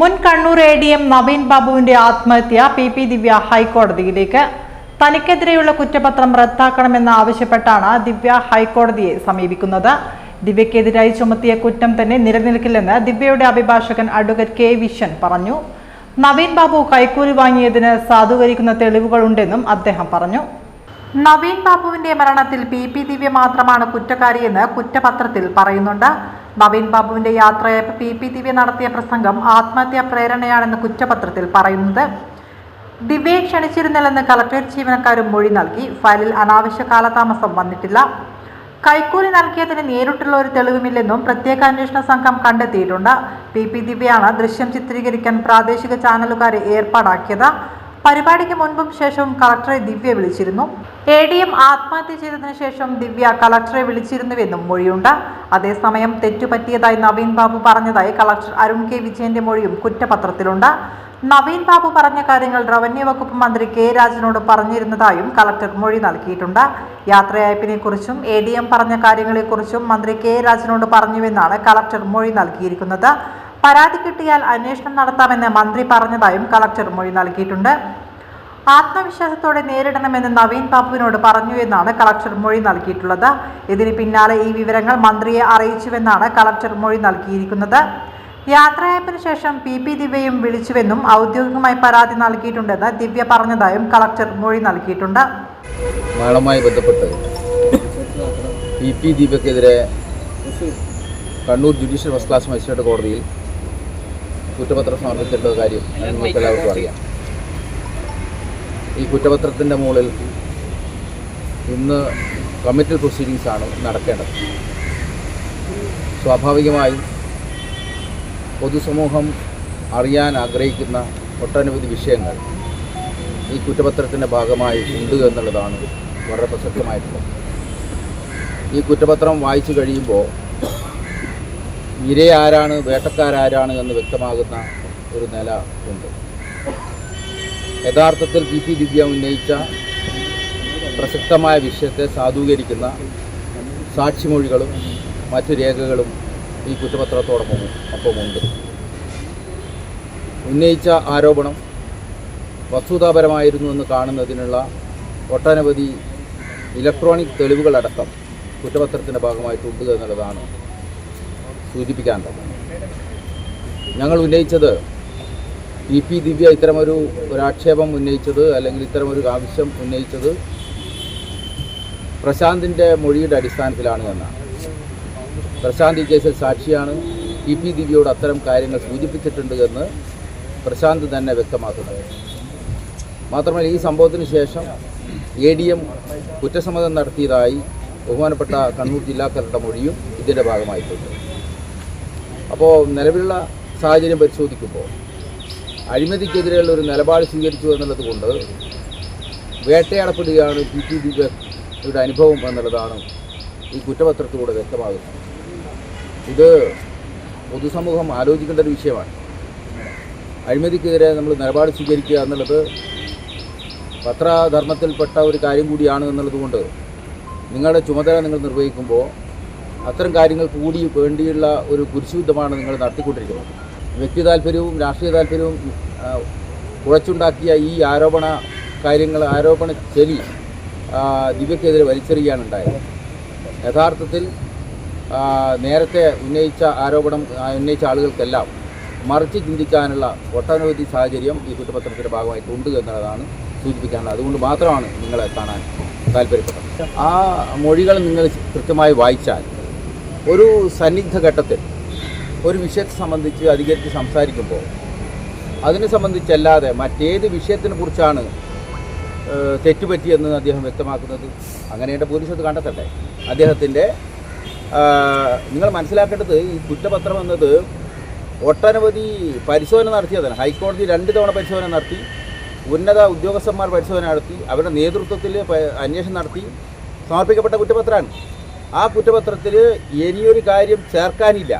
മുൻ Kannur A D M Naveen ബാബുവിന്റെ ആത്മഹത്യ പി പി ദിവ്യ ഹൈക്കോടതിയിലേക്ക്. തനിക്കെതിരെയുള്ള കുറ്റപത്രം റദ്ദാക്കണമെന്ന് ആവശ്യപ്പെട്ടാണ് ദിവ്യ ഹൈക്കോടതിയെ സമീപിക്കുന്നത്. ദിവ്യക്കെതിരായി ചുമത്തിയ കുറ്റം തന്നെ നിലനിൽക്കില്ലെന്ന് ദിവ്യയുടെ അഭിഭാഷകൻ അഡ്വക്കേറ്റ് കെ വിശ്വൻ പറഞ്ഞു. നവീൻ ബാബു കൈക്കൂലി വാങ്ങിയതിന് സാധൂകരിക്കുന്ന തെളിവുകളുണ്ടെന്നും അദ്ദേഹം പറഞ്ഞു. നവീൻ ബാബുവിന്റെ മരണത്തിൽ പി പി ദിവ്യ മാത്രമാണ് കുറ്റക്കാരിയെന്ന് കുറ്റപത്രത്തിൽ പറയുന്നുണ്ട്. നവീൻ ബാബുവിന്റെ യാത്രയപ്പ് പി പി ദിവ്യ നടത്തിയ പ്രസംഗം ആത്മഹത്യാ പ്രേരണയാണെന്ന് കുറ്റപത്രത്തിൽ പറയുന്നത്. ദിവ്യയെ ക്ഷണിച്ചിരുന്നില്ലെന്ന് കളക്ടറേറ്റ് ജീവനക്കാരും മൊഴി നൽകി. ഫയലിൽ അനാവശ്യ കാലതാമസം വന്നിട്ടില്ല. കൈക്കൂലി നൽകിയതിന് നേരിട്ടുള്ള ഒരു തെളിവുമില്ലെന്നും പ്രത്യേക അന്വേഷണ സംഘം കണ്ടെത്തിയിട്ടുണ്ട്. പി പി ദിവ്യയാണ് ദൃശ്യം ചിത്രീകരിക്കാൻ പ്രാദേശിക ചാനലുകാരെ ഏർപ്പാടാക്കിയത്. പരിപാടിക്ക് മുൻപും ശേഷവും കളക്ടറെ ദിവ്യ വിളിച്ചിരുന്നു. എ ഡി എം ആത്മഹത്യ ചെയ്തതിന് ശേഷം ദിവ്യ കളക്ടറെ വിളിച്ചിരുന്നുവെന്നും മൊഴിയുണ്ട്. അതേസമയം തെറ്റുപറ്റിയതായി നവീൻ ബാബു പറഞ്ഞതായി കളക്ടർ അരുൺ കെ വിജയന്റെ മൊഴിയും കുറ്റപത്രത്തിലുണ്ട്. നവീൻ ബാബു പറഞ്ഞ കാര്യങ്ങൾ റവന്യൂ വകുപ്പ് മന്ത്രി കെ രാജനോട് പറഞ്ഞിരുന്നതായും കളക്ടർ മൊഴി നൽകിയിട്ടുണ്ട്. യാത്രയയപ്പിനെ കുറിച്ചും എ ഡി എം പറഞ്ഞ കാര്യങ്ങളെക്കുറിച്ചും മന്ത്രി കെ രാജനോട് പറഞ്ഞുവെന്നാണ് കളക്ടർ മൊഴി നൽകിയിരിക്കുന്നത്. പരാതി കിട്ടിയാൽ അന്വേഷണം നടത്താമെന്ന് മന്ത്രി പറഞ്ഞതായും കളക്ടർ മൊഴി നൽകിയിട്ടുണ്ട്. ആത്മവിശ്വാസത്തോടെ നേരിടണമെന്ന് നവീൻ ബാബുവിനോട് പറഞ്ഞു എന്നാണ് കളക്ടർ മൊഴി നൽകിയിട്ടുള്ളത്. ഇതിന് പിന്നാലെ ഈ വിവരങ്ങൾ മന്ത്രിയെ അറിയിച്ചുവെന്നാണ് കളക്ടർ മൊഴി നൽകിയിരിക്കുന്നത്. യാത്രയപ്പിന് ശേഷം പി പി ദിവ്യയും വിളിച്ചുവെന്നും ഔദ്യോഗികമായി പരാതി നൽകിയിട്ടുണ്ടെന്ന് ദിവ്യ പറഞ്ഞതായും കളക്ടർ മൊഴി നൽകിയിട്ടുണ്ട്. ബന്ധപ്പെട്ട് P P ദിവ്യക്കെതിരെ Kannur judicial first class magistrate കോടതിയിൽ കുറ്റപത്രം സമർപ്പിച്ചിട്ടുള്ള കാര്യം നിങ്ങൾക്ക് എല്ലാവർക്കും അറിയാം. ഈ കുറ്റപത്രത്തിന്റെ മുകളിൽ ഇന്ന് കമ്മിറ്റി പ്രൊസീഡിങ്സ് ആണ് നടക്കേണ്ടത്. സ്വാഭാവികമായും പൊതുസമൂഹം അറിയാൻ ആഗ്രഹിക്കുന്ന ഒട്ടനവധി വിഷയങ്ങൾ ഈ കുറ്റപത്രത്തിന്റെ ഭാഗമായി ഉണ്ട് എന്നുള്ളതാണ് വളരെ പ്രസക്തമായിട്ടുള്ളത്. ഈ കുറ്റപത്രം വായിച്ചു കഴിയുമ്പോൾ ഇരയാരാണ് വേട്ടക്കാരാരാണ് എന്ന് വ്യക്തമാകുന്ന ഒരു നില ഉണ്ട്. യഥാർത്ഥത്തിൽ പി പി ദിവ്യ ഉന്നയിച്ച പ്രസക്തമായ വിഷയത്തെ സാധൂകരിക്കുന്ന സാക്ഷിമൊഴികളും മറ്റു രേഖകളും ഈ കുറ്റപത്രത്തോടൊപ്പം ഒപ്പമുണ്ട് ഉന്നയിച്ച ആരോപണം വസ്തുതാപരമായിരുന്നു എന്ന് കാണുന്നതിനുള്ള ഒട്ടനവധി ഇലക്ട്രോണിക് തെളിവുകളടക്കം കുറ്റപത്രത്തിന്റെ ഭാഗമായിട്ടുണ്ട് എന്നുള്ളതാണ് സൂചിപ്പിക്കാനുള്ളത് ഞങ്ങൾ ഉന്നയിച്ചത് പി പി ദിവ്യ ഇത്തരമൊരു ഒരാക്ഷേപം ഉന്നയിച്ചത് അല്ലെങ്കിൽ ഇത്തരമൊരു ആവശ്യം ഉന്നയിച്ചത് പ്രശാന്തിന്റെ മൊഴിയുടെ അടിസ്ഥാനത്തിലാണ് എന്നാണ്. പ്രശാന്ത് ഈ കേസിൽ സാക്ഷിയാണ്. ഇ പി ദിവ്യയോട് അത്തരം കാര്യങ്ങൾ സൂചിപ്പിച്ചിട്ടുണ്ട് എന്ന് പ്രശാന്ത് തന്നെ വ്യക്തമാക്കുന്നത് മാത്രമല്ല ഈ സംഭവത്തിന് ശേഷം എ ഡി എം കുറ്റസമ്മതം നടത്തിയതായി ബഹുമാനപ്പെട്ട കണ്ണൂർ ജില്ലാ കളക്ടറുടെ മൊഴിയും ഇതിന്റെ ഭാഗമായിട്ടുണ്ട്. അപ്പോൾ നിലവിലുള്ള സാഹചര്യം പരിശോധിക്കുമ്പോൾ അഴിമതിക്കെതിരെയുള്ള ഒരു നിലപാട് സ്വീകരിച്ചു എന്നുള്ളത് കൊണ്ട് വേട്ടയാടപ്പെടുകയാണ് പി ടി ദീപയുടെ അനുഭവം എന്നുള്ളതാണ് ഈ കുറ്റപത്രത്തിലൂടെ വ്യക്തമാകുന്നത്. ഇത് പൊതുസമൂഹം ആലോചിക്കേണ്ട ഒരു വിഷയമാണ്. അഴിമതിക്കെതിരെ നമ്മൾ നിലപാട് സ്വീകരിക്കുക എന്നുള്ളത് പത്രധർമ്മത്തിൽപ്പെട്ട ഒരു കാര്യം കൂടിയാണ് എന്നുള്ളത് കൊണ്ട് നിങ്ങളുടെ ചുമതല നിങ്ങൾ നിർവഹിക്കുമ്പോൾ അത്തരം കാര്യങ്ങൾ കൂടി വേണ്ടിയുള്ള ഒരു കുരിശുദ്ധമാണ് നിങ്ങൾ നടത്തിക്കൊണ്ടിരിക്കുന്നത്. വ്യക്തി താല്പര്യവും രാഷ്ട്രീയ താല്പര്യവും കുഴച്ചുണ്ടാക്കിയ ഈ ആരോപണ കാര്യങ്ങൾ ആരോപണ ചെലി ദിവ്യക്കെതിരെ വലിച്ചെറിയാണ് ഉണ്ടായത്. യഥാർത്ഥത്തിൽ നേരത്തെ ഉന്നയിച്ച ആരോപണം ഉന്നയിച്ച ആളുകൾക്കെല്ലാം മറിച്ച് ചിന്തിക്കാനുള്ള ഒട്ടനവധി സാഹചര്യം ഈ കുറ്റപത്രത്തിന്റെ ഭാഗമായിട്ടുണ്ട് എന്നുള്ളതാണ് സൂചിപ്പിക്കാനുള്ളത്. അതുകൊണ്ട് മാത്രമാണ് നിങ്ങളെ കാണാൻ താല്പര്യപ്പെട്ടത്. ആ മൊഴികൾ നിങ്ങൾ കൃത്യമായി വായിച്ചാൽ ഒരു സന്നിഗ്ധ ഘട്ടത്തിൽ ഒരു വിഷയത്തെ സംബന്ധിച്ച് അധികരിച്ച് സംസാരിക്കുമ്പോൾ അതിനെ സംബന്ധിച്ചല്ലാതെ മറ്റേത് വിഷയത്തിനെ കുറിച്ചാണ് തെറ്റുപറ്റിയെന്ന് അദ്ദേഹം വ്യക്തമാക്കുന്നത്. അങ്ങനെയുടെ പോലീസ് അത് കണ്ടെത്തട്ടെ. അദ്ദേഹത്തിന്റെ നിങ്ങൾ മനസ്സിലാക്കേണ്ടത് ഈ കുറ്റപത്രം എന്നത് ഒട്ടനവധി പരിശോധന നടത്തിയതാണ് ഹൈക്കോടതി രണ്ട് തവണ പരിശോധന നടത്തി. ഉന്നത ഉദ്യോഗസ്ഥന്മാർ പരിശോധന നടത്തി. അവരുടെ നേതൃത്വത്തിൽ അന്വേഷണം നടത്തി. സമർപ്പിക്കപ്പെട്ട കുറ്റപത്രമാണ്. ആ കുറ്റപത്രത്തിൽ ഇനിയൊരു കാര്യം ചേർക്കാനില്ല.